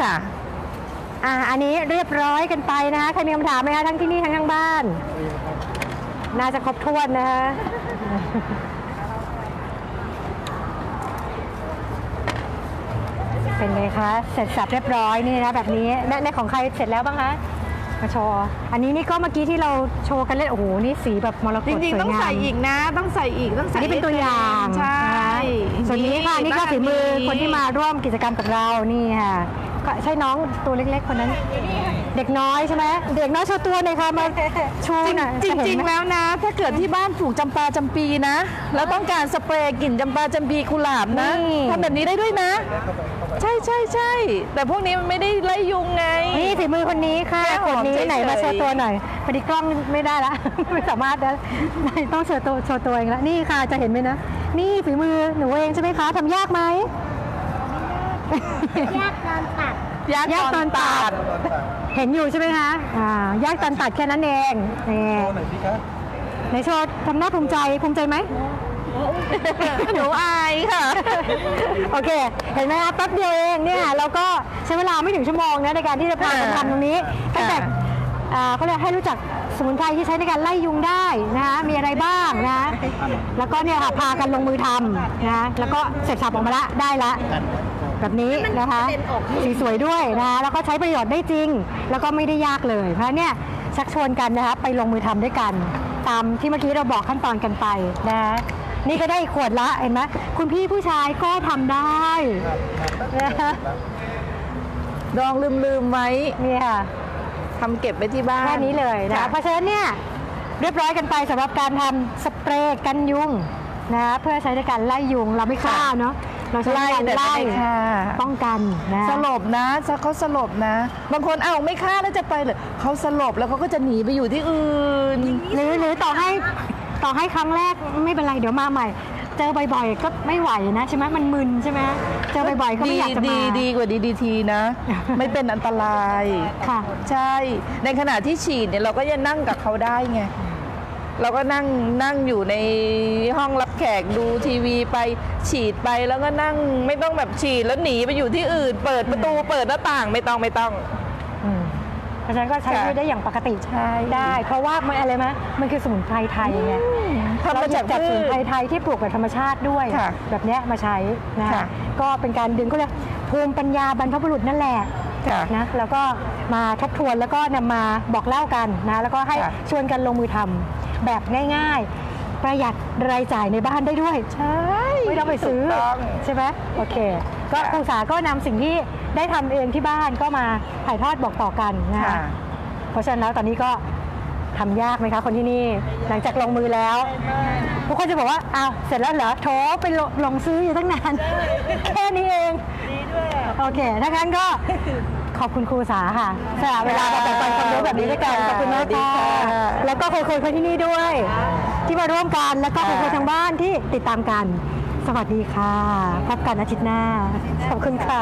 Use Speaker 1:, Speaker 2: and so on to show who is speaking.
Speaker 1: ค่ะ
Speaker 2: อ่า อันนี้เรียบร้อยกันไปนะคะ ใครมีคำถามไหมคะทั้งที่นี่ทั้งทางบ้าน น่าจะครบถ้วนนะคะเป็นไงคะ เสร็จสับเรียบร้อยนี่นะแบบนี้ในในของใครเสร็จแล้วบ้างคะมาโชว์อันนี้นี่ก็เมื่อกี้ที่เราโชว์กันเล่นโอ้โหนี่สีแบบมรกต
Speaker 1: จริง
Speaker 2: สวย
Speaker 1: ๆต้อง
Speaker 2: งาม
Speaker 1: ใส่อีกนะ ต้องใส่อีกต้อง
Speaker 2: อั
Speaker 1: ใส่
Speaker 2: นนี้เป็นตัวอย่าง
Speaker 1: ใช่
Speaker 2: นะคะส่วนนี้ค่ะนี่ก็ฝีมือคนที่มาร่วมกิจกรรมกับเรานี่ค่ะก็ ใช่น้องตัวเล็กๆคนนั้น เด็กน้อยใช่ไหมเด็กน้อยโชว์ตัวหน่อยค่ะมาชู
Speaker 1: จริง
Speaker 2: หน่อย
Speaker 1: จ
Speaker 2: จะเห็
Speaker 1: ริ
Speaker 2: น
Speaker 1: ง
Speaker 2: ไหม
Speaker 1: ๆแล้วนะ ถ้าเกิดที่บ้านปลูกจำปาจำปีนะ แล้วต้องการสเปรย์กลิ่นจำปาจำปีกุหลาบนะทำแบบนี้ได้ด้วยนะ ใช่ใช่ใช่แต่พวกนี้มันไม่ได้ไล่ยุงไง
Speaker 2: นี่ฝีมือคนนี้ค่ะ
Speaker 1: แค่ห
Speaker 2: ค
Speaker 1: อม
Speaker 2: นนี้
Speaker 1: เฉยๆ
Speaker 2: ไหนมาโชว์ตัวหน่อยพอดีกล้องไม่ได้ละไม่สามารถนะต้องโชว์ตัวโชว์ตัวเองละนี่ค่ะจะเห็นไหมนะนี่ฝีมือหนูเองใช่ไหมคะทำยากไหม
Speaker 3: ยากตอนตัด
Speaker 1: ยาก
Speaker 2: ยาก
Speaker 1: ต
Speaker 2: ต
Speaker 1: อ
Speaker 2: อนนตั
Speaker 1: ตั
Speaker 2: ด
Speaker 1: ด
Speaker 2: เห็นอยู่ใช่ไหมคะอ่ายากตอนตัดแค่นั้นเองนี่
Speaker 4: โชว์หน่อยสิคะ
Speaker 2: ในโชว์ทำหน้าภูมิใจภูมิใจไหม
Speaker 1: หนูอายค่ะ
Speaker 2: โอเค เห็นไหมคะแป๊บเดียวเองเนี่ยเราก็ใช้เวลาไม่ถึงชั่วโมงนะในการที่จะพากันทำตรงนี้ตั้งแต่อ่าเขาเรียกให้รู้จักสมุนไพรที่ใช้ในการไล่ยุงได้นะคะมีอะไรบ้างนะ แล้วก็เนี่ยค่ะพากันลงมือทำนะแล้วก็เสร็จสับออกมาละได้ละ แบบนี้นะคะ สีสวยด้วยนะคะแล้วก็ใช้ประโยชน์ได้จริง แล้วก็ไม่ได้ยากเลยเพราะเนี่ยชักชวนกันนะคะไปลงมือทำด้วยกัน ตามที่เมื่อกี้เราบอกขั้นตอนกันไปนะคะนี่ก็ได้อีกขวดละเห็นไหมคุณพี่ผู้ชายก็ทำได้นะคะ
Speaker 1: ดองลืมลืมๆไว้
Speaker 2: เนี่ยค่ะ
Speaker 1: ทำเก็บไว้ที่บ้าน
Speaker 2: แค่นี้เลยนะ
Speaker 1: ค่
Speaker 2: คะเพราะฉะนั้นเนี่ยเรียบร้อยกันไปสำหรับการทำสเปรย์กันยุงนะคะเพื่อใช้ในการไล่ยุงเราไม่ฆ่าเนาะ เราใช้ใน
Speaker 1: ไล่
Speaker 2: การ
Speaker 1: แต่
Speaker 2: ไล่
Speaker 1: ไม่ค่ะ
Speaker 2: ป้องกันนะ
Speaker 1: สลบนะจะเขาสลบนะ บางคนเอาไม่ฆ่าแล้วจะไปเลยเขาสลบแล้วเขาก็จะหนีไปอยู่ที่อื่น
Speaker 2: หรือหรือต่อให้ต่อให้ครั้งแรกไม่เป็นไรเดี๋ยวมาใหม่ เจอบ่อยๆก็ไม่ไหวนะใช่ไหมมันมึนใช่ไหมเจอบ่อยๆก็ไม่อยากจะ
Speaker 1: ดี
Speaker 2: มา
Speaker 1: ดีกว่าดีดีทีนะ ไม่เป็นอันตราย
Speaker 2: ค่ะ
Speaker 1: ใช่ ในขณะที่ฉีดเนี่ยเราก็ยังนั่งกับเขาได้ไง เราก็นั่งนั่งอยู่ในห้องรับแขกดูทีวีไปฉีดไปแล้วก็นั่งไม่ต้องแบบฉีดแล้วหนีไปอยู่ที่อื่น เปิดประตูเปิดหน้าต่างไม่ต้องไม่ต้อง
Speaker 2: อืมเพราะฉะนั้นก็ใช้
Speaker 1: ค่ะ
Speaker 2: ชีวิตได้อย่างปกติ
Speaker 1: ใช่
Speaker 2: ได้ เพราะว่ามันอะไรไหมมันคือสมุนไพรไทยไง
Speaker 1: ทำมาจาก
Speaker 2: จากส
Speaker 1: พื
Speaker 2: มุน
Speaker 1: ช
Speaker 2: ไพรไทยที่ปลูกแบบธรรมชาติด้วย
Speaker 1: ค่ะ
Speaker 2: แบบเนี้ยมาใช้นะ
Speaker 1: ค่ะ
Speaker 2: ก็เป็นการดึงก็เลยกภูมิปัญญาบรรพบุรุษนั่นแหละ
Speaker 1: ค่ะ
Speaker 2: นะแล้วก็มาทบทวนแล้วก็นำมาบอกเล่ากันนะแล้วก็ให้
Speaker 1: ค่ะ
Speaker 2: ชวนกันลงมือทำ แบบง่าย ๆ ประหยัดรายจ่ายในบ้านได้ด้วย
Speaker 1: ใช่
Speaker 2: ไม่ต้องไปซื้อ
Speaker 1: ถูกต้อง
Speaker 2: ใช่ไหมโอเค ก็
Speaker 1: ค่ะ
Speaker 2: ครูสาก็นำสิ่งที่ได้ทำเองที่บ้านก็มาถ่ายทอดบอกต่อกันนะคะ
Speaker 1: ค่ะ
Speaker 2: เพราะฉะนั้นแล้วตอนนี้ก็ทำยากไหมคะคนที่นี่ หลังจากลงมือแล้วทุกคนจะบอกว่าอ้าวเสร็จแล้วเหรอโถไปลงลงซื้ออยู่ตั้งนาน แค่นี้เองดีด้วยโอเค ถ้างั้นก็ ขอบคุณครูสาค่ะสละเวลามาแบ่งปันความรู้แบบนี้ด้วยกันขอบคุณมาก
Speaker 1: ดี
Speaker 2: ค่ะ
Speaker 1: ค่ะ
Speaker 2: แล้วก็คุยคุยคนที่นี่ด้วย ที่มาร่วมกันแล้วก็คุยคุยทางบ้านที่ติดตามกัน สวัสดีค่ะ พบกันอาทิตย์หน้า ขอบคุณค่ะ